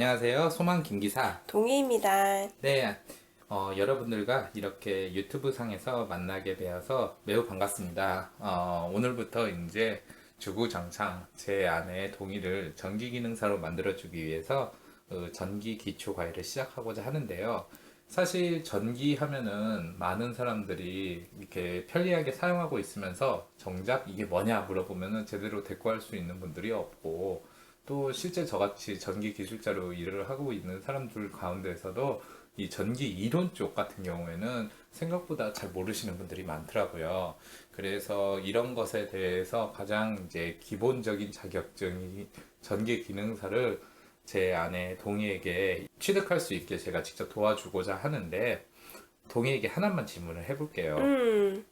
안녕하세요. 소망 김기사. 동희입니다. 네, 어, 여러분들과 이렇게 유튜브 상에서 만나게 되어서 매우 반갑습니다. 어, 오늘부터 이제 주구장창 제 아내 동의를 전기 기능사로 만들어주기 위해서 어, 전기 기초 과외를 시작하고자 하는데요. 사실 전기 하면은 많은 사람들이 이렇게 편리하게 사용하고 있으면서 정작 이게 뭐냐 물어보면은 제대로 대꾸할 수 있는 분들이 없고 또 실제 저같이 전기 기술자로 일을 하고 있는 사람들 가운데서도 이 전기 이론 쪽 같은 경우에는 생각보다 잘 모르시는 분들이 많더라고요. 그래서 이런 것에 대해서 가장 이제 기본적인 자격증이 전기 기능사를 제 아내 동희에게 취득할 수 있게 제가 직접 도와주고자 하는데 동희에게 하나만 질문을 해볼게요. 음,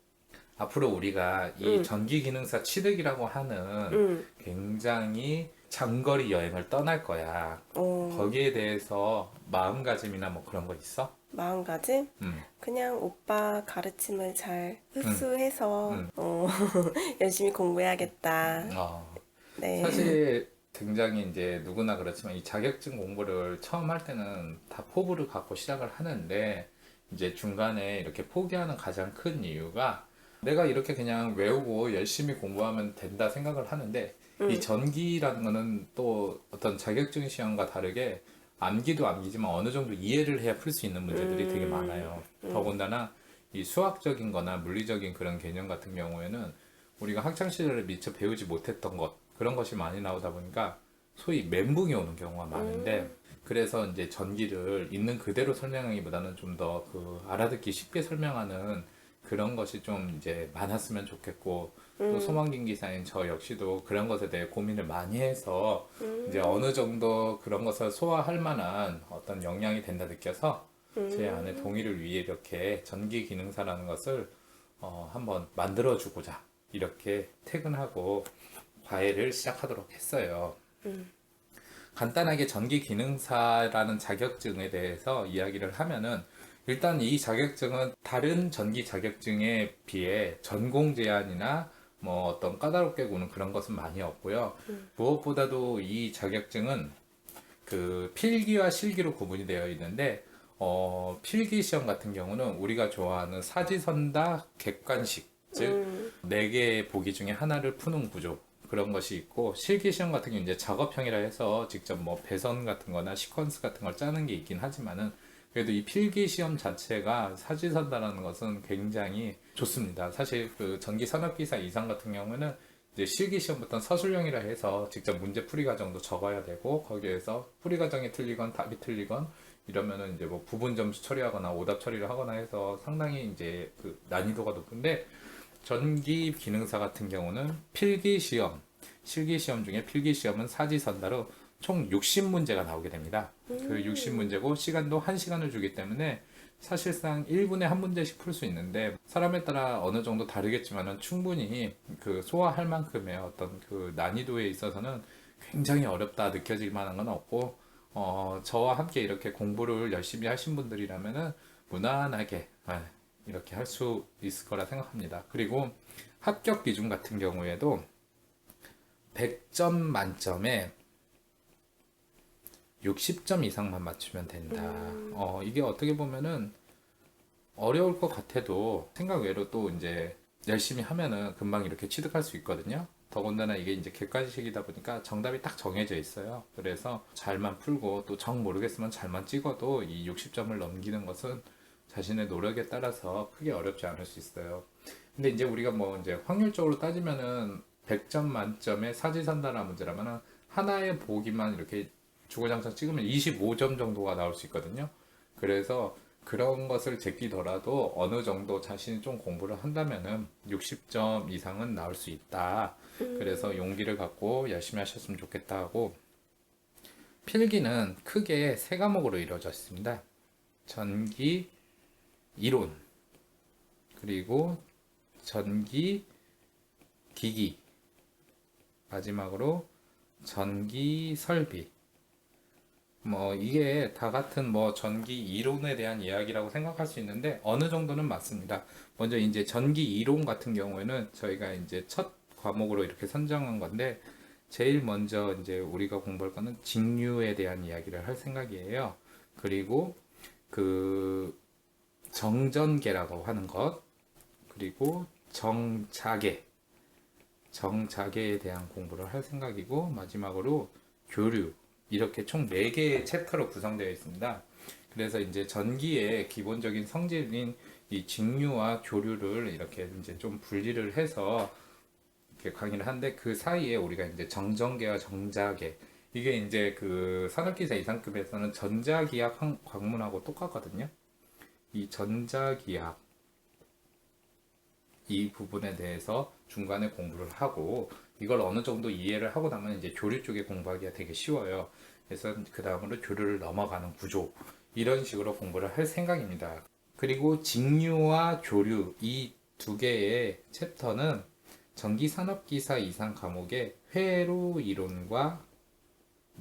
앞으로 우리가 이 전기 기능사 취득이라고 하는 음, 굉장히 장거리 여행을 떠날 거야. 어, 거기에 대해서 마음가짐이나 뭐 그런 거 있어? 마음가짐? 음. 그냥 오빠 가르침을 잘 흡수해서, 음. 어, 열심히 공부해야겠다. 어. 네. 사실 굉장히 이제 누구나 그렇지만 이 자격증 공부를 처음 할 때는 다 포부를 갖고 시작을 하는데 이제 중간에 이렇게 포기하는 가장 큰 이유가 내가 이렇게 그냥 외우고 열심히 공부하면 된다 생각을 하는데 이 전기라는 거는 또 어떤 자격증 시험과 다르게 암기도 암기지만 어느 정도 이해를 해야 풀 수 있는 문제들이 되게 많아요. 더군다나 이 수학적인 거나 물리적인 그런 개념 같은 경우에는 우리가 학창 시절에 미처 배우지 못했던 것 그런 것이 많이 나오다 보니까 소위 멘붕이 오는 경우가 많은데 그래서 이제 전기를 있는 그대로 설명하기보다는 좀 더 그 알아듣기 쉽게 설명하는 그런 것이 좀 이제 많았으면 좋겠고 또 소망긴 기사인 저 역시도 그런 것에 대해 고민을 많이 해서 이제 어느 정도 그런 것을 소화할 만한 어떤 역량이 된다 느껴서 제 아내 동의를 위해 이렇게 전기 기능사라는 것을 어, 한번 만들어 주고자 이렇게 퇴근하고 과외를 시작하도록 했어요. 간단하게 전기 기능사라는 자격증에 대해서 이야기를 하면은 일단 이 자격증은 다른 전기 자격증에 비해 전공 제한이나 뭐 어떤 까다롭게 구는 그런 것은 많이 없고요. 무엇보다도 이 자격증은 그 필기와 실기로 구분이 되어 있는데 어, 필기 시험 같은 경우는 우리가 좋아하는 사지선다 객관식 즉 네 개의 보기 중에 하나를 푸는 구조 그런 것이 있고 실기 시험 같은 경우 이제 작업형이라 해서 직접 뭐 배선 같은 거나 시퀀스 같은 걸 짜는 게 있긴 하지만은 그래도 이 필기 시험 자체가 사지선다라는 것은 굉장히 좋습니다. 사실 그 전기 산업기사 이상 같은 경우는 이제 실기 시험부터 서술형이라 해서 직접 문제 풀이 과정도 적어야 되고 거기에서 풀이 과정이 틀리건 답이 틀리건 이러면은 이제 뭐 부분 점수 처리하거나 오답 처리를 하거나 해서 상당히 이제 그 난이도가 높은데 전기 기능사 같은 경우는 필기 시험, 실기 시험 중에 필기 시험은 사지선다로 총 60문제가 나오게 됩니다. 그 60문제고 시간도 1시간을 주기 때문에 사실상 1분에 한 문제씩 풀 수 있는데 사람에 따라 어느 정도 다르겠지만은 충분히 그 소화할 만큼의 어떤 그 난이도에 있어서는 굉장히 어렵다 느껴질 만한 건 없고 어 저와 함께 이렇게 공부를 열심히 하신 분들이라면은 무난하게 예, 이렇게 할 수 있을 거라 생각합니다. 그리고 합격 기준 같은 경우에도 100점 만점에 60점 이상만 맞추면 된다. 어, 이게 어떻게 보면은 어려울 것 같아도 생각 외로 또 이제 열심히 하면은 금방 이렇게 취득할 수 있거든요. 더군다나 이게 이제 객관식이다 보니까 정답이 딱 정해져 있어요. 그래서 잘만 풀고 또 정 모르겠으면 잘만 찍어도 이 60점을 넘기는 것은 자신의 노력에 따라서 크게 어렵지 않을 수 있어요. 근데 이제 우리가 뭐 이제 확률적으로 따지면은 100점 만점에 사지선다라는 문제라면은 하나의 보기만 이렇게 주거장창 찍으면 25점 정도가 나올 수 있거든요. 그래서 그런 것을 제끼더라도 어느 정도 자신이 좀 공부를 한다면은 60점 이상은 나올 수 있다. 그래서 용기를 갖고 열심히 하셨으면 좋겠다 하고 필기는 크게 세 과목으로 이루어져 있습니다. 전기 이론 그리고 전기 기기 마지막으로 전기 설비 뭐 이게 다 같은 뭐 전기 이론에 대한 이야기라고 생각할 수 있는데 어느 정도는 맞습니다. 먼저 이제 전기 이론 같은 경우에는 저희가 이제 첫 과목으로 이렇게 선정한 건데 제일 먼저 이제 우리가 공부할 거는 직류에 대한 이야기를 할 생각이에요. 그리고 그 정전계라고 하는 것, 그리고 정자계, 정자계에 대한 공부를 할 생각이고 마지막으로 교류 이렇게 총 4개의 챕터로 구성되어 있습니다. 그래서 이제 전기의 기본적인 성질인 이 직류와 교류를 이렇게 이제 좀 분리를 해서 이렇게 강의를 하는데 그 사이에 우리가 이제 정전계와 정자계 이게 이제 그 산업기사 이상급에서는 전자기학 학- 학문하고 똑같거든요. 이 전자기학 이 부분에 대해서 중간에 공부를 하고 이걸 어느 정도 이해를 하고 나면 이제 교류 쪽에 공부하기가 되게 쉬워요. 그래서 그 다음으로 교류를 넘어가는 구조 이런 식으로 공부를 할 생각입니다. 그리고 직류와 교류 이 두 개의 챕터는 전기산업기사 이상 과목의 회로 이론과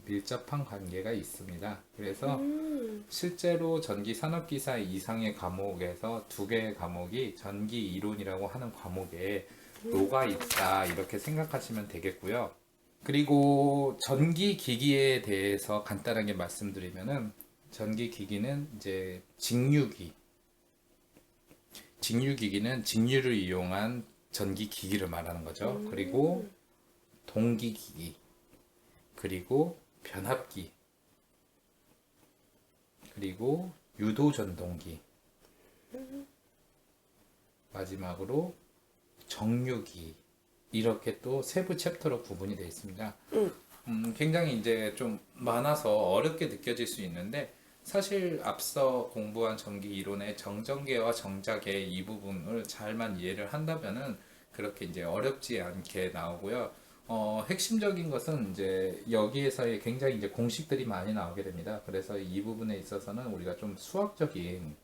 밀접한 관계가 있습니다. 그래서 음, 실제로 전기 산업기사 이상의 과목에서 두 개의 과목이 전기 이론이라고 하는 과목에 녹아 있다 이렇게 생각하시면 되겠고요. 그리고 전기 기기에 대해서 간단하게 말씀드리면은 전기 기기는 이제 직류기, 직류기기는 직류를 이용한 전기 기기를 말하는 거죠. 그리고 동기 기기, 그리고 변압기, 그리고 유도 전동기 마지막으로 정류기 이렇게 또 세부 챕터로 구분이 되어 있습니다. 음. 음, 굉장히 이제 좀 많아서 어렵게 느껴질 수 있는데 사실 앞서 공부한 전기 이론의 정전계와 정자계 이 부분을 잘만 이해를 한다면은 그렇게 이제 어렵지 않게 나오고요. 어, 핵심적인 것은 이제 여기에서의 굉장히 이제 공식들이 많이 나오게 됩니다. 그래서 이 부분에 있어서는 우리가 좀 수학적인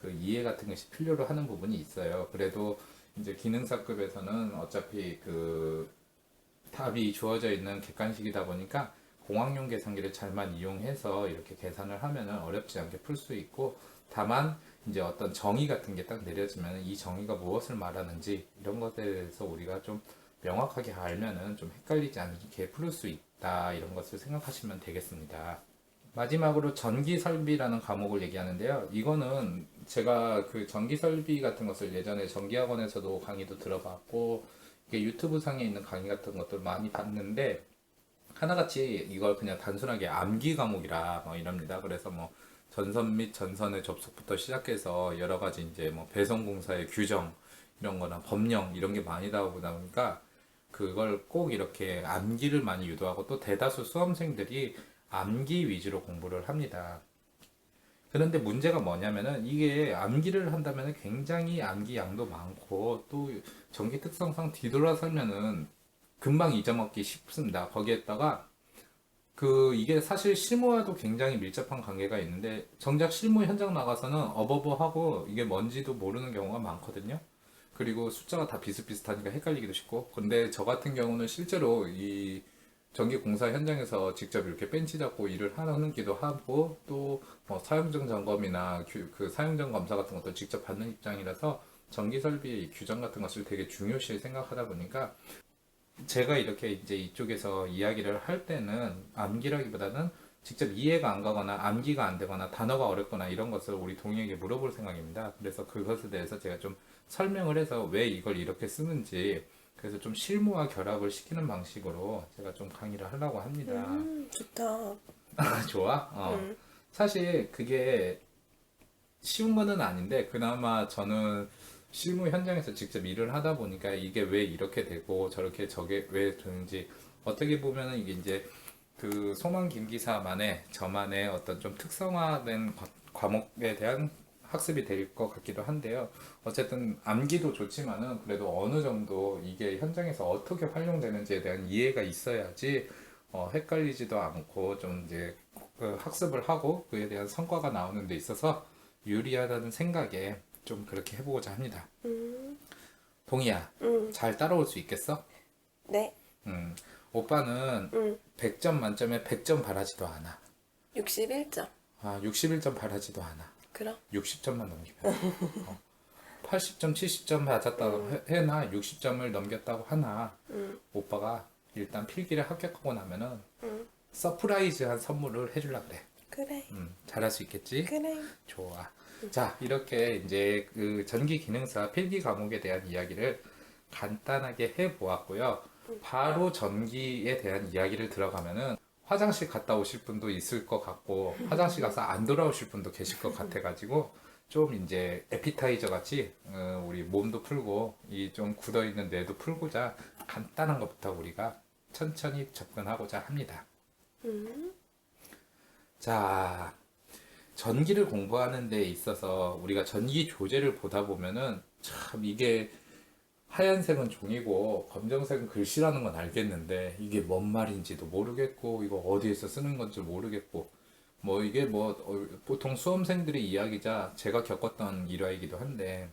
그 이해 같은 것이 필요로 하는 부분이 있어요. 그래도 이제 기능사급에서는 어차피 그 답이 주어져 있는 객관식이다 보니까 공학용 계산기를 잘만 이용해서 이렇게 계산을 하면은 어렵지 않게 풀 수 있고 다만 이제 어떤 정의 같은 게 딱 내려지면 이 정의가 무엇을 말하는지 이런 것에 대해서 우리가 좀 명확하게 알면은 좀 헷갈리지 않게 풀 수 있다 이런 것을 생각하시면 되겠습니다. 마지막으로 전기 설비라는 과목을 얘기하는데요. 이거는 제가 그 전기 설비 같은 것을 예전에 전기학원에서도 강의도 들어봤고 이게 유튜브 상에 있는 강의 같은 것들 많이 봤는데 하나같이 이걸 그냥 단순하게 암기 과목이라 뭐 이럽니다. 그래서 뭐 전선 및 전선의 접속부터 시작해서 여러 가지 이제 뭐 배송공사의 규정 이런 거나 법령 이런 게 많이 나오다 보니까 그걸 꼭 이렇게 암기를 많이 유도하고 또 대다수 수험생들이 암기 위주로 공부를 합니다. 그런데 문제가 뭐냐면은 이게 암기를 한다면 굉장히 암기 양도 많고 또 전기 특성상 뒤돌아서면은 금방 잊어먹기 쉽습니다. 거기에다가 그 이게 사실 실무와도 굉장히 밀접한 관계가 있는데 정작 실무 현장 나가서는 어버버하고 이게 뭔지도 모르는 경우가 많거든요. 그리고 숫자가 다 비슷비슷하니까 헷갈리기도 쉽고 근데 저 같은 경우는 실제로 이 전기 공사 현장에서 직접 이렇게 벤치 잡고 일을 하는기도 하고 또 뭐 사용증 점검이나 규- 그 사용증 검사 같은 것도 직접 받는 입장이라서 전기 설비의 이 규정 같은 것을 되게 중요시 생각하다 보니까 제가 이렇게 이제 이쪽에서 이야기를 할 때는 암기라기보다는 직접 이해가 안 가거나 암기가 안 되거나 단어가 어렵거나 이런 것을 우리 동의에게 물어볼 생각입니다. 그래서 그것에 대해서 제가 좀 설명을 해서 왜 이걸 이렇게 쓰는지 그래서 좀 실무와 결합을 시키는 방식으로 제가 좀 강의를 하려고 합니다. 음, 좋다. 아, 좋아? 어. 음. 사실 그게 쉬운 거는 아닌데 그나마 저는 실무 현장에서 직접 일을 하다 보니까 이게 왜 이렇게 되고 저렇게 저게 왜 되는지 어떻게 보면은 이게 이제 그 소망 김기사만의 저만의 어떤 좀 특성화된 과- 과목에 대한 학습이 될 것 같기도 한데요. 어쨌든 암기도 좋지만은 그래도 어느 정도 이게 현장에서 어떻게 활용되는지에 대한 이해가 있어야지 어, 헷갈리지도 않고 좀 이제 그 학습을 하고 그에 대한 성과가 나오는 데 있어서 유리하다는 생각에 좀 그렇게 해보고자 합니다. 음, 동희야, 음, 잘 따라올 수 있겠어? 네. 음, 오빠는 음, 100점 만점에 100점 바라지도 않아. 61점. 아, 61점 바라지도 않아. 그럼? 60점만 넘기면 돼. 어. 80점, 70점 받았다고 해- 해나 60점을 넘겼다고 하나 음, 오빠가 일단 필기를 합격하고 나면은 응. 서프라이즈한 선물을 해주려 그래. 그래. 음, 잘할 수 있겠지? 그래. 좋아. 자, 이렇게 이제 그 전기 기능사 필기 과목에 대한 이야기를 간단하게 해 보았고요. 바로 전기에 대한 이야기를 들어가면은 화장실 갔다 오실 분도 있을 것 같고 화장실 가서 안 돌아오실 분도 계실 것 같아 가지고 좀 이제 에피타이저 같이 어, 우리 몸도 풀고 이 좀 굳어 있는 뇌도 풀고자 간단한 것부터 우리가 천천히 접근하고자 합니다. 응. 자, 전기를 공부하는 데 있어서 우리가 전기 조제를 보다 보면은 참 이게 하얀색은 종이고 검정색은 글씨라는 건 알겠는데 이게 뭔 말인지도 모르겠고 이거 어디에서 쓰는 건지 모르겠고 뭐 이게 뭐 어, 보통 수험생들의 이야기자 제가 겪었던 일화이기도 한데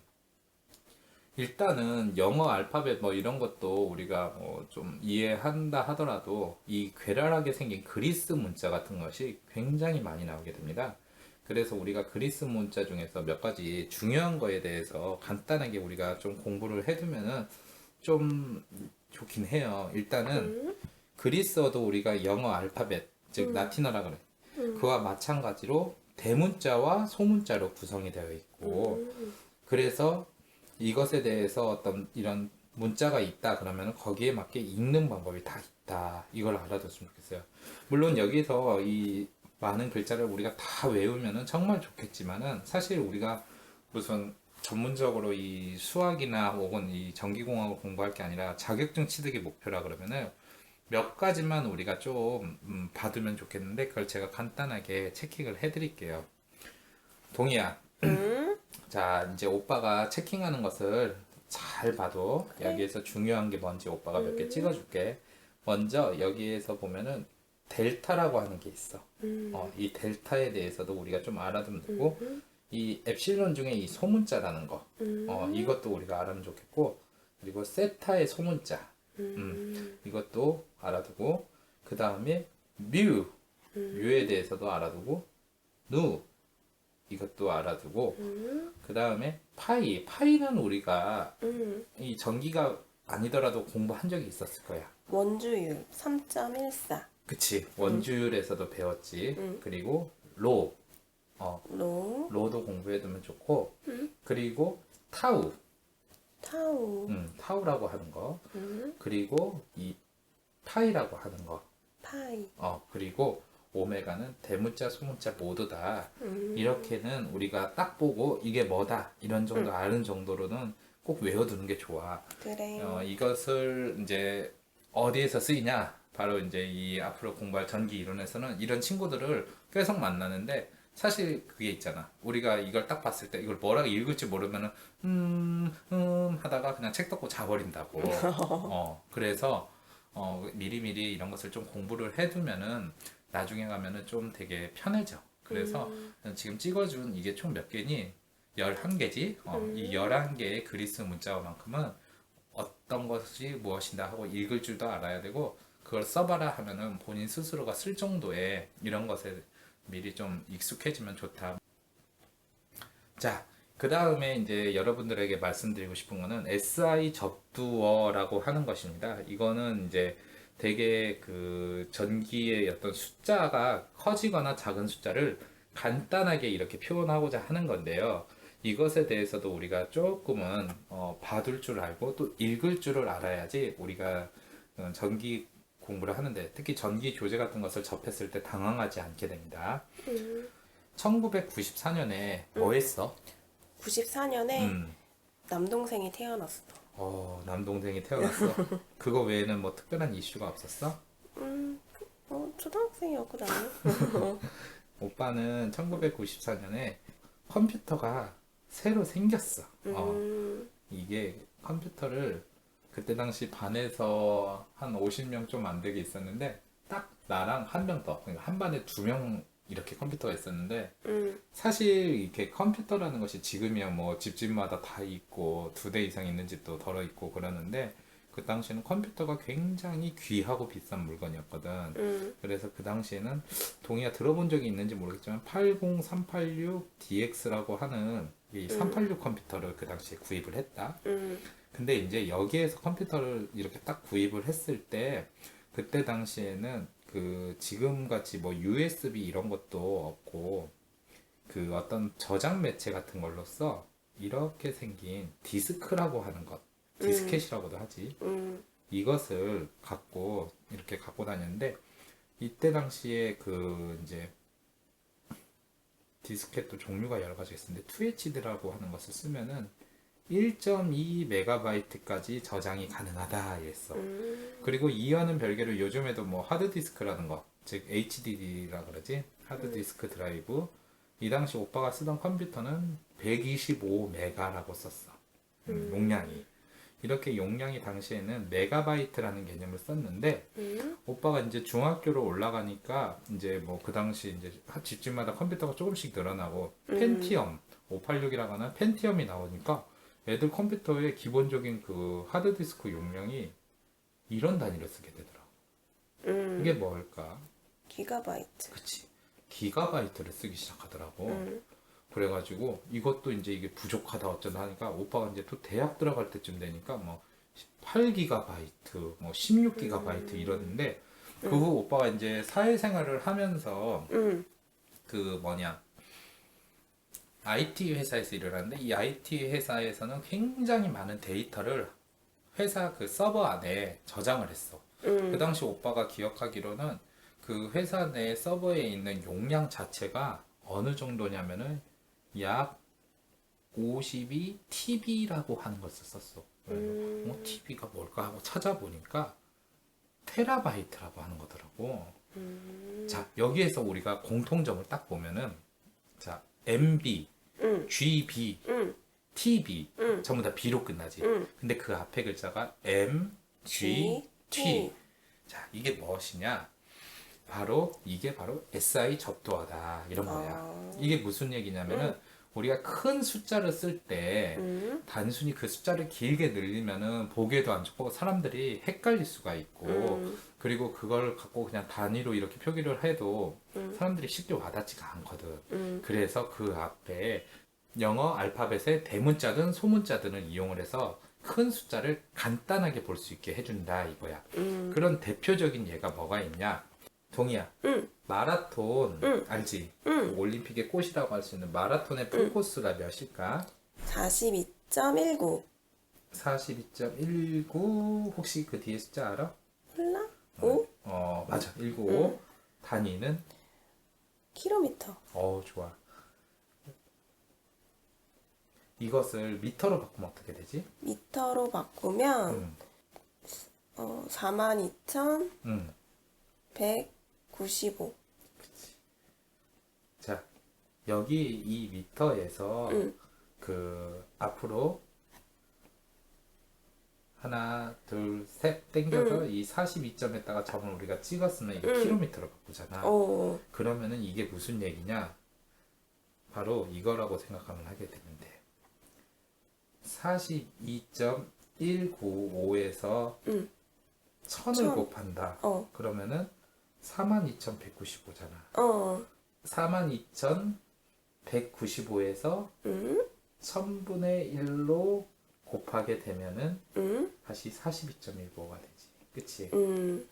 일단은 영어 알파벳 뭐 이런 것도 우리가 뭐 좀 이해한다 하더라도 이 괴랄하게 생긴 그리스 문자 같은 것이 굉장히 많이 나오게 됩니다. 그래서 우리가 그리스 문자 중에서 몇 가지 중요한 거에 대해서 간단하게 우리가 좀 공부를 해두면은 좀 좋긴 해요. 일단은 응. 그리스어도 우리가 영어 알파벳, 즉 라틴어라 그래. 그와 마찬가지로 대문자와 소문자로 구성이 되어 있고 응. 그래서 이것에 대해서 어떤 이런 문자가 있다 그러면 거기에 맞게 읽는 방법이 다 있다 이걸 알아뒀으면 좋겠어요 물론 여기서 이 많은 글자를 우리가 다 외우면은 정말 좋겠지만은 사실 우리가 무슨 전문적으로 이 수학이나 혹은 이 전기공학을 공부할 게 아니라 자격증 취득이 목표라 그러면은 몇 가지만 우리가 좀 음, 받으면 좋겠는데 그걸 제가 간단하게 체킹을 해드릴게요 동희야 응. 자, 이제 오빠가 체킹하는 것을 잘 봐도 여기에서 중요한 게 뭔지 오빠가 몇 개 찍어줄게. 먼저 여기에서 보면은 델타라고 하는 게 있어. 응. 어, 이 델타에 대해서도 우리가 좀 알아두면 되고, 이 엡실론 중에 이 소문자라는 거, 응. 어, 이것도 우리가 알아두면 좋겠고, 그리고 세타의 소문자, 응. 이것도 알아두고, 그 다음에 뮤, 뮤에 대해서도 알아두고, 누, 이것도 알아두고, 응. 그 다음에 파이. 파이는 우리가 응. 이 전기가 아니더라도 공부한 적이 있었을 거야. 원주율 3.14. 그치. 원주율에서도 배웠지. 응. 그리고 로. 어, 로. 로도 공부해두면 좋고. 응. 그리고 타우. 타우. 음, 타우라고 하는 거. 응. 그리고 이 파이라고 하는 거. 파이. 어, 그리고 오메가는 대문자, 소문자 모두 다 응. 이렇게는 우리가 딱 보고 이게 뭐다. 이런 정도 아는 정도로는 꼭 외워두는 게 좋아. 그래. 어, 이것을 이제 어디에서 쓰이냐? 바로 이제 이 앞으로 공부할 전기 이론에서는 이런 친구들을 계속 만나는데 사실 그게 있잖아. 우리가 이걸 딱 봤을 때 이걸 뭐라고 읽을지 모르면은 음, 음 하다가 그냥 책 덮고 자버린다고. 어, 그래서 어, 미리미리 이런 것을 좀 공부를 해두면은 나중에 가면은 좀 되게 편해져. 그래서 지금 찍어준 이게 총 몇 개니? 11개지? 어, 이 11개의 그리스 문자어만큼은 어떤 것이 무엇이다 하고 읽을 줄도 알아야 되고 그걸 써봐라 하면은 본인 스스로가 쓸 정도의 이런 것에 미리 좀 익숙해지면 좋다. 자, 그 다음에 이제 여러분들에게 말씀드리고 싶은 거는 SI 접두어라고 하는 것입니다. 이거는 이제 되게 그 전기의 어떤 숫자가 커지거나 작은 숫자를 간단하게 이렇게 표현하고자 하는 건데요. 이것에 대해서도 우리가 조금은 어, 봐둘 줄 알고 또 읽을 줄을 알아야지 우리가 어, 전기 공부를 하는데 특히 전기 조제 같은 것을 접했을 때 당황하지 않게 됩니다. 응. 1994년에 뭐 했어? 94년에 음, 남동생이 태어났어. 어, 남동생이 태어났어. 그거 외에는 뭐 특별한 이슈가 없었어? 음, 뭐 초등학생이었고 나는. 오빠는 1994년에 컴퓨터가 새로 생겼어. 어, 음, 이게 컴퓨터를 그때 당시 반에서 한 50명 좀 안 되게 있었는데 딱 나랑 한 명 더, 그러니까 한 반에 두 명 이렇게 컴퓨터가 있었는데 음, 사실 이렇게 컴퓨터라는 것이 지금이야 뭐 집집마다 다 있고 두 대 이상 있는 집도 덜어 있고 그러는데 그 당시에는 컴퓨터가 굉장히 귀하고 비싼 물건이었거든. 음, 그래서 그 당시에는 동의가 들어본 적이 있는지 모르겠지만 80386DX라고 하는 이386 컴퓨터를 그 당시에 구입을 했다. 음. 근데 이제 여기에서 컴퓨터를 이렇게 딱 구입을 했을 때 그때 당시에는 그 지금 같이 뭐 USB 이런 것도 없고 그 어떤 저장 매체 같은 걸로써 이렇게 생긴 디스크라고 하는 것 디스켓이라고도 하지 음. 이것을 갖고 이렇게 갖고 다녔는데 이때 당시에 그 이제 디스켓도 종류가 여러 가지 있었는데 2HD라고 하는 것을 쓰면은 1.2 메가바이트까지 저장이 가능하다 했어. 음. 그리고 이와는 별개로 요즘에도 뭐 하드디스크라는 것, 즉 HDD라 그러지 하드디스크 드라이브. 이 당시 오빠가 쓰던 컴퓨터는 125 메가라고 썼어. 음, 용량이. 이렇게 용량이 당시에는 메가바이트라는 개념을 썼는데 음. 오빠가 이제 중학교로 올라가니까 이제 뭐 그 당시 이제 집집마다 컴퓨터가 조금씩 늘어나고 펜티엄 586이라고 하는 펜티엄이 나오니까 애들 컴퓨터의 기본적인 그 하드디스크 용량이 이런 단위로 쓰게 되더라. 음. 이게 뭘까? 기가바이트. 그치. 기가바이트를 쓰기 시작하더라고. 음. 그래가지고 이것도 이제 이게 부족하다 어쩌다 하니까 오빠가 이제 또 대학 들어갈 때쯤 되니까 뭐 8기가바이트, 뭐 16기가바이트 이러는데 그 후 오빠가 이제 사회생활을 하면서 음. 그 뭐냐 IT 회사에서 일을 하는데 이 IT 회사에서는 굉장히 많은 데이터를 회사 그 서버 안에 저장을 했어. 음. 그 당시 오빠가 기억하기로는 그 회사 내 서버에 있는 용량 자체가 어느 정도냐면은 약 52 TB라고 하는 것을 썼어. 음. 뭐 TB가 뭘까 하고 찾아보니까 테라바이트라고 하는 거더라고. 음. 자, 여기에서 우리가 공통점을 딱 보면은 자, MB, 음. GB, 음. TB 음. 전부 다 B로 끝나지. 음. 근데 그 앞에 글자가 M, G, T. T. 자, 이게 무엇이냐? 바로 이게 바로 SI 접두어다 이런 거야. 아. 이게 무슨 얘기냐면은 우리가 큰 숫자를 쓸 때 음. 단순히 그 숫자를 길게 늘리면은 보기에도 안 좋고 사람들이 헷갈릴 수가 있고 음. 그리고 그걸 갖고 그냥 단위로 이렇게 표기를 해도 음. 사람들이 쉽게 와닿지가 않거든. 음. 그래서 그 앞에 영어 알파벳의 대문자든 소문자든을 이용을 해서 큰 숫자를 간단하게 볼 수 있게 해준다 이거야. 음. 그런 대표적인 예가 뭐가 있냐? 동이야. 응. 마라톤 응. 알지? 응. 그 올림픽의 꽃이라고 할 수 있는 마라톤의 풀코스가 몇일까? 42.19 42.19 혹시 그 뒤에 숫자 알아? 몰라? 어, 5? 어 맞아 195 응. 단위는 킬로미터. 어 좋아 이것을 미터로 바꾸면 어떻게 되지? 미터로 바꾸면 응. 어, 42,100 95. 자, 여기 이 미터에서 응. 그 앞으로 하나, 둘, 셋 땡겨서 이 42점에다가 점을 우리가 찍었으면 이거 응. 킬로미터로 바꾸잖아. 어, 어. 그러면은 이게 무슨 얘기냐? 바로 이거라고 생각하면 하게 되는데 42.195에서 응. 천을 천. 곱한다. 어. 그러면은 42,195잖아. 어. 42,195에서 응? 1000분의 1로 곱하게 되면은 응? 다시 42.195가 되지. 그치? 응.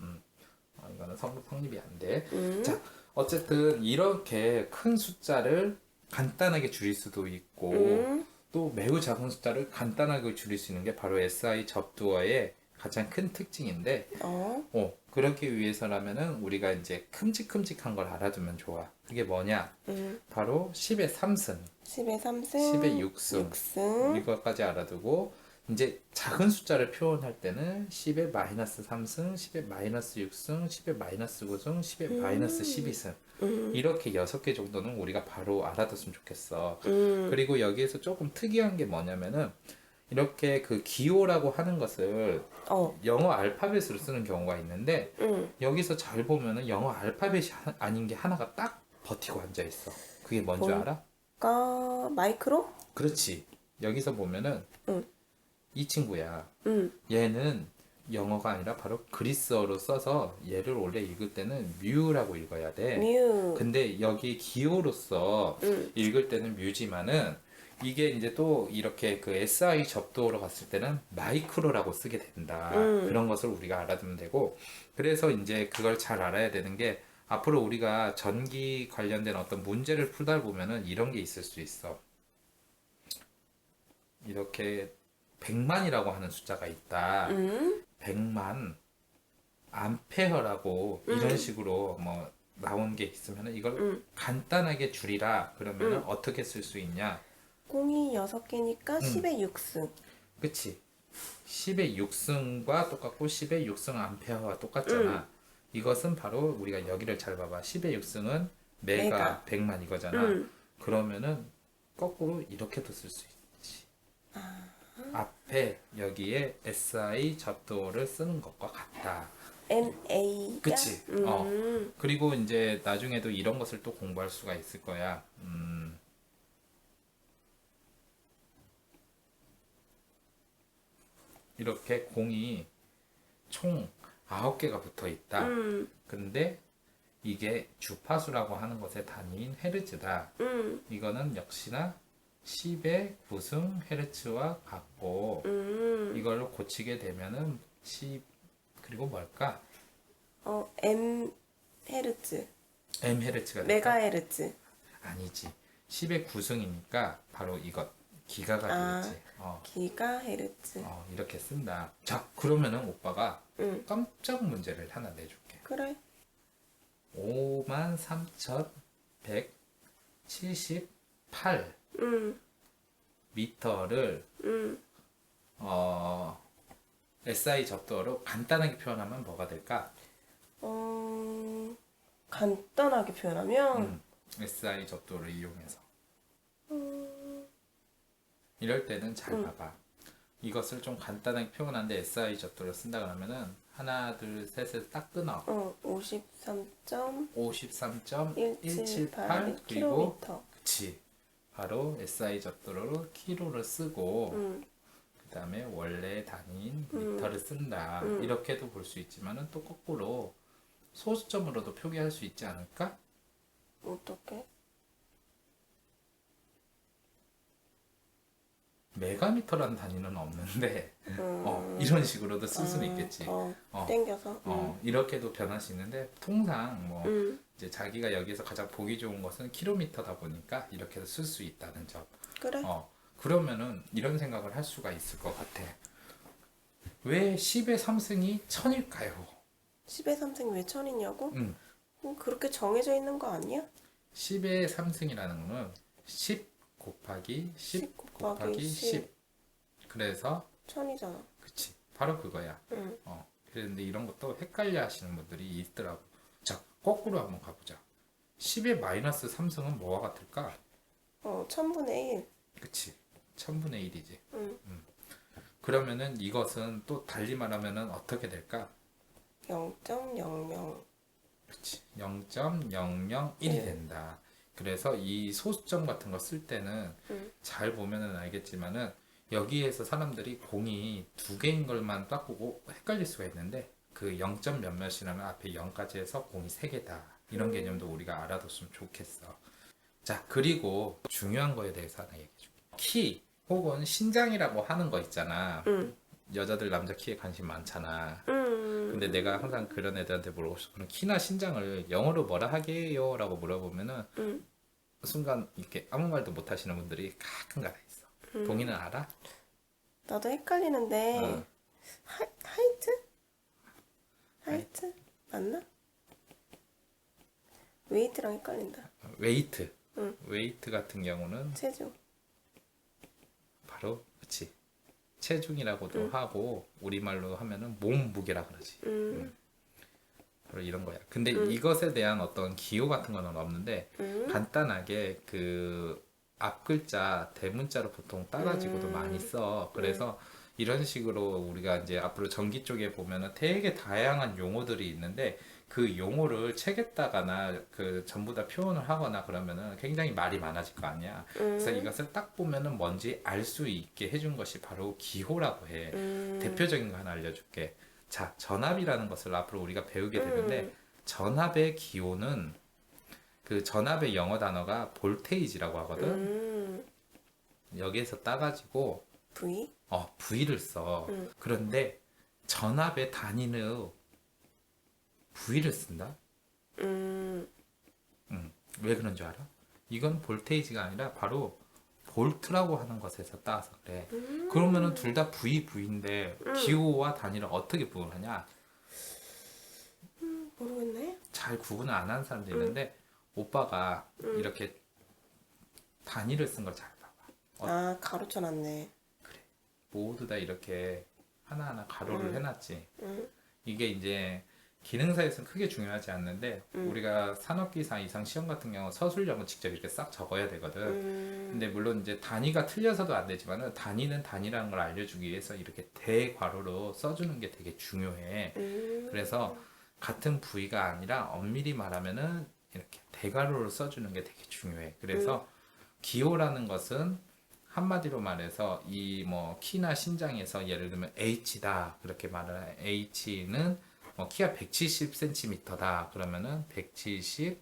어, 이거는 성, 성립이 안 돼. 응? 자, 어쨌든 이렇게 큰 숫자를 간단하게 줄일 수도 있고 응? 또 매우 작은 숫자를 간단하게 줄일 수 있는 게 바로 SI 접두어의 가장 큰 특징인데 어? 어, 그렇기 위해서라면은 우리가 이제 큼직큼직한 걸 알아두면 좋아. 그게 뭐냐? 응. 바로 10의 3승, 10의 3승. 10의 6승. 6승. 이것까지 알아두고 이제 작은 숫자를 표현할 때는 10의 마이너스 3승, 10의 마이너스 6승, 10의 마이너스 9승, 10의 마이너스 12승 응. 이렇게 6개 정도는 우리가 바로 알아뒀으면 좋겠어. 응. 그리고 여기에서 조금 특이한 게 뭐냐면은 이렇게 그 기호라고 하는 것을 어. 영어 알파벳으로 쓰는 경우가 있는데 응. 여기서 잘 보면은 영어 알파벳이 하- 아닌 게 하나가 딱 버티고 앉아 있어. 그게 뭔지 뭔? 알아? 까 마이크로? 그렇지. 여기서 보면은 응. 이 친구야. 응. 얘는 영어가 아니라 바로 그리스어로 써서 얘를 원래 읽을 때는 뮤라고 읽어야 돼. 뮤. 근데 여기 기호로서 응. 읽을 때는 뮤지만은 이게 이제 또 이렇게 그 SI 접도로 갔을 때는 마이크로라고 쓰게 된다. 음. 그런 것을 우리가 알아두면 되고 그래서 이제 그걸 잘 알아야 되는 게 앞으로 우리가 전기 관련된 어떤 문제를 풀다 보면은 이런 게 있을 수 있어. 이렇게 100만이라고 하는 숫자가 있다. 음. 100만 암페어라고 이런 식으로 뭐 나온 게 있으면 이걸 음. 간단하게 줄이라 그러면 은 어떻게 쓸 수 있냐? 공이 6개니까 10의 6승. 그치? 10의 6승과 똑같고 10의 6승 암페어와 똑같잖아. 이것은 바로 우리가 여기를 잘 봐봐. 10의 6승은 메가 메가. 100만 이거잖아. 음. 그러면은 거꾸로 이렇게도 쓸 수 있지. 앞에 여기에 SI 접도를 쓰는 것과 같다. NA. 그치? 음. 어. 그리고 이제 나중에도 이런 것을 또 공부할 수가 있을 거야. 음. 이렇게 공이 총 9개가 붙어 있다. 음. 근데 이게 주파수라고 하는 것의 단위인 헤르츠다. 음. 이거는 역시나 10의 9승 헤르츠와 같고 음. 이걸로 고치게 되면은 10 그리고 뭘까? 어, M 헤르츠. M 헤르츠가? 메가 헤르츠. 아니지. 10의 9승이니까 바로 이것 기가가 아. 되겠지. 어, 기가 헤르츠. 어, 이렇게 쓴다. 자, 그러면은 오빠가 응. 깜짝 문제를 하나 내줄게. 그래. 53,178 음. 미터를 음. 어, SI 접도로 간단하게 표현하면 뭐가 될까? 어, 간단하게 표현하면 음, SI 접도를 이용해서. 이럴 때는 잘 봐봐. 이것을 좀 간단하게 표현하는데 SI 접도를 쓴다 그러면은 하나, 둘, 셋을 딱 끊어. 어, 53.178 53.178 그리고 킬로미터. 그치. 바로 SI 접도로 키로를 쓰고 음. 그다음에 원래 단위인 미터를 쓴다. 이렇게도 볼 수 있지만은 또 거꾸로 소수점으로도 표기할 수 있지 않을까? 어떻게? 메가미터라는 단위는 없는데 음. 어, 이런 식으로도 쓸 수는 아, 있겠지. 더 어. 땡겨서. 어, 이렇게도 변할 수 있는데 통상 뭐 음. 이제 자기가 여기서 가장 보기 좋은 것은 킬로미터다 보니까 이렇게도 쓸수 있다는 점. 그래. 어, 그러면은 이런 생각을 할 수가 있을 것 같아. 왜 10의 3승이 1000일까요? 10의 3승 왜 천이냐고? 음, 음, 그렇게 정해져 있는 거 아니야? 10의 3승이라는 거는 10 곱하기 10, 10 곱하기 곱하기 10. 10. 그래서 천이잖아. 그치 바로 그거야. 응. 어, 그런데 이런 것도 헷갈려 하시는 분들이 있더라고. 자, 거꾸로 한번 가보자. 10의 마이너스 3승은 뭐와 같을까? 어, 천분의 1. 그치. 1000분의 1이지. 응. 그러면은 이것은 또 달리 말하면은 어떻게 될까? 0.00. 그치. 0.001이 네. 된다. 그래서 이 소수점 같은 거 쓸 때는 음. 잘 보면은 알겠지만은 여기에서 사람들이 공이 두 개인 걸만 딱 보고 헷갈릴 수가 있는데 그 0. 몇몇이라는 앞에 0까지 해서 공이 세 개다. 이런 개념도 우리가 알아뒀으면 좋겠어. 자, 그리고 중요한 거에 대해서 하나 얘기해 줄게. 키 혹은 신장이라고 하는 거 있잖아. 응. 여자들 남자 키에 관심 많잖아. 음. 근데 내가 항상 그런 애들한테 물어보서 그럼 키나 신장을 영어로 뭐라 하게요? 라고 물어보면은 응. 순간 이렇게 아무 말도 못 하시는 분들이 가끔 가다 있어. 동의는 알아? 나도 헷갈리는데 어. 하, 하이트? 하이트? 맞나? 웨이트랑 헷갈린다. 웨이트. 응. 웨이트 같은 경우는 체중. 바로 그치 체중이라고도 하고 우리말로 하면은 몸 무게라 그러지. 음. 바로 이런 거야. 근데 이것에 대한 어떤 기호 같은 거는 없는데 음. 간단하게 그 앞글자 대문자로 보통 따라지고도 음. 많이 써. 그래서 이런 식으로 우리가 이제 앞으로 전기 쪽에 보면은 되게 다양한 용어들이 있는데 그 용어를 책에다가나 그 전부 다 표현을 하거나 그러면은 굉장히 말이 많아질 거 아니야. 그래서 음. 이것을 딱 보면은 뭔지 알 수 있게 해준 것이 바로 기호라고 해. 음. 대표적인 거 하나 알려줄게. 자, 전압이라는 것을 앞으로 우리가 배우게 되는데 음. 전압의 기호는 그 전압의 영어 단어가 볼테이지라고 하거든. 음. 여기에서 따가지고 V? 어 V를 써. 음. 그런데 전압의 단위는 V를 쓴다. 음, 왜 그런 줄 알아? 이건 볼테이지가 아니라 바로 볼트라고 하는 것에서 따서 그래. 그러면은 둘 다 V, V인데 기호와 단위를 어떻게 구분하냐? 모르겠네. 잘 구분을 안 하는 사람도 있는데 오빠가 이렇게 단위를 쓴 걸 잘 봐봐. 어. 아, 가로쳐놨네. 모두 다 이렇게 하나하나 가로를 해놨지. 음. 이게 이제 기능사에서는 크게 중요하지 않는데 우리가 산업기사 이상 시험 같은 경우 서술형은 직접 이렇게 싹 적어야 되거든. 음, 근데 물론 이제 단위가 틀려서도 안 되지만은 단위는 단위라는 걸 알려주기 위해서 이렇게 대괄호로 써주는 게 되게 중요해. 음, 그래서 같은 부위가 아니라 엄밀히 말하면은 이렇게 대괄호를 써주는 게 되게 중요해. 그래서 기호라는 것은 한마디로 말해서 이 뭐 키나 신장에서 예를 들면 H다 그렇게 해. H는 뭐 키가 170cm다 그러면은 170cm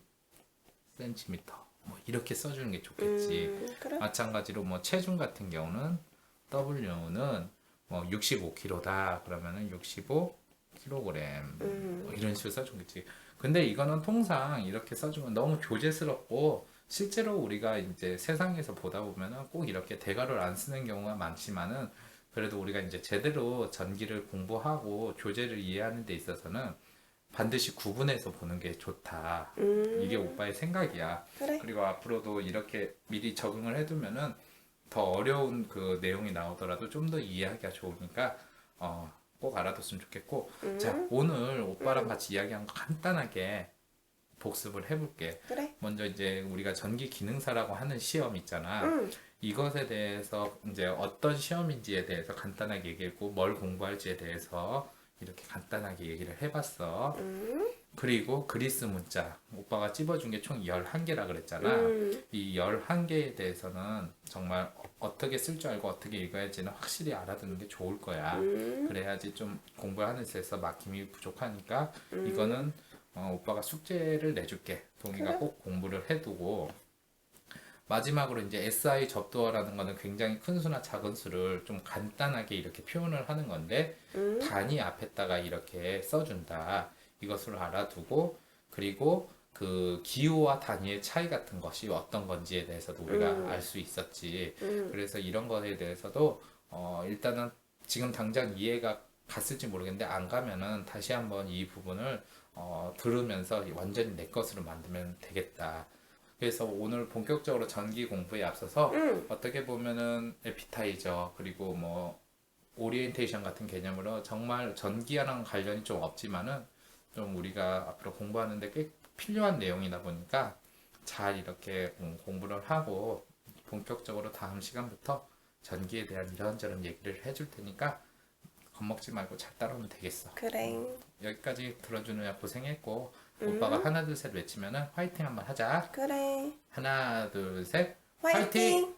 뭐 이렇게 써주는 게 좋겠지. 음, 그래? 마찬가지로 뭐 체중 같은 경우는 W는 뭐 65kg다 그러면은 65kg 음. 뭐 이런 식으로 써주겠지. 근데 이거는 통상 이렇게 써주면 너무 교재스럽고 실제로 우리가 이제 세상에서 보다 보면은 꼭 이렇게 대괄호를 안 쓰는 경우가 많지만은 그래도 우리가 이제 제대로 전기를 공부하고 교재를 이해하는 데 있어서는 반드시 구분해서 보는 게 좋다. 음, 이게 오빠의 생각이야. 그래? 그리고 앞으로도 이렇게 미리 적응을 해두면은 더 어려운 그 내용이 나오더라도 좀 더 이해하기가 좋으니까 어, 꼭 알아뒀으면 좋겠고 자 오늘 오빠랑 같이 이야기한 거 간단하게 복습을 해볼게 그래? 먼저 이제 우리가 전기 기능사라고 하는 시험 있잖아 음, 이것에 대해서 이제 어떤 시험인지에 대해서 간단하게 얘기했고 뭘 공부할지에 대해서 이렇게 간단하게 얘기를 해봤어. 음, 그리고 그리스 문자. 오빠가 찝어준 게 총 11개라 그랬잖아. 음, 이 11개에 대해서는 정말 어- 어떻게 쓸 줄 알고 어떻게 읽어야지는 확실히 알아두는 게 좋을 거야. 음, 그래야지 좀 공부하는 데서 막힘이 부족하니까 이거는 어, 오빠가 숙제를 내줄게. 동이가 그래. 꼭 공부를 해두고 마지막으로 이제 SI 접두어라는 거는 굉장히 큰 수나 작은 수를 좀 간단하게 이렇게 표현을 하는 건데 음. 단위 앞에다가 이렇게 써준다. 이것을 알아두고 그리고 그 기호와 단위의 차이 같은 것이 어떤 건지에 대해서도 우리가 음. 알수 있었지. 음. 그래서 이런 것에 대해서도 어 일단은 지금 당장 이해가 갔을지 모르겠는데 안 가면은 다시 한번 이 부분을 어 들으면서 완전히 내 것으로 만들면 되겠다. 그래서 오늘 본격적으로 전기 공부에 앞서서 음. 어떻게 보면은 에피타이저 그리고 뭐 오리엔테이션 같은 개념으로 정말 전기와랑 관련이 좀 없지만은 좀 우리가 앞으로 공부하는데 꽤 필요한 내용이다 보니까 잘 이렇게 음, 공부를 하고 본격적으로 다음 시간부터 전기에 대한 이런저런 얘기를 해줄 테니까 겁먹지 말고 잘 따라오면 되겠어. 그래. 여기까지 들어주느라 고생했고 오빠가 하나 둘 셋 외치면은 화이팅 한번 하자. 그래. 하나 둘 셋 화이팅!